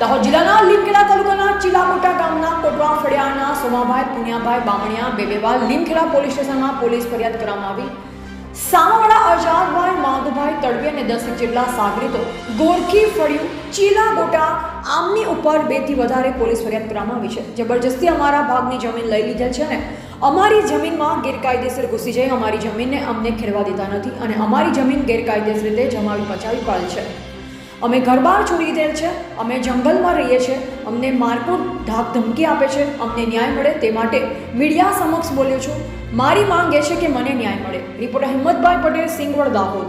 દાહોદ જિલ્લાના લીમખેડા તાલુકાના ચીલામોટા ગામના કોટવા ફળિયાના સોમાભાઈ, પુનિયાભાઈ, બામણિયા બે બે વાર લીમખેડા પોલીસ સ્ટેશનમાં પોલીસ ફરિયાદ કરવામાં આવી. સામાવાળા આઝાદભાઈ માધુભાઈ તડવી અને દસ જેટલા સાગરીતો ગોરખી ફળિયું ચીલા ગોટા આમની ઉપર બેથી વધારે પોલીસ ફરિયાદ કરવામાં આવી છે. જબરજસ્તી અમારા ભાગની જમીન લઈ લીધેલ છે ને અમારી જમીનમાં ગેરકાયદેસર ઘૂસી જઈ અમારી જમીનને અમને ખેડવા દેતા નથી અને અમારી જમીન ગેરકાયદેસર રીતે જમાવી, પચાવી પડે છે. અમે ઘરબાર છોડી દે છે, અમે જંગલમાં રહીએ છીએ અમને મારકૂટ ધાક ધમકી આપે છે, અમને ન્યાય મળે તે માટે મીડિયા સમક્ષ બોલ્યો છું. મારી માંગ એ છે કે મને ન્યાય મળે. રિપોર્ટર હિંમતભાઈ પટેલ, સિંગવડ, દાહોદ.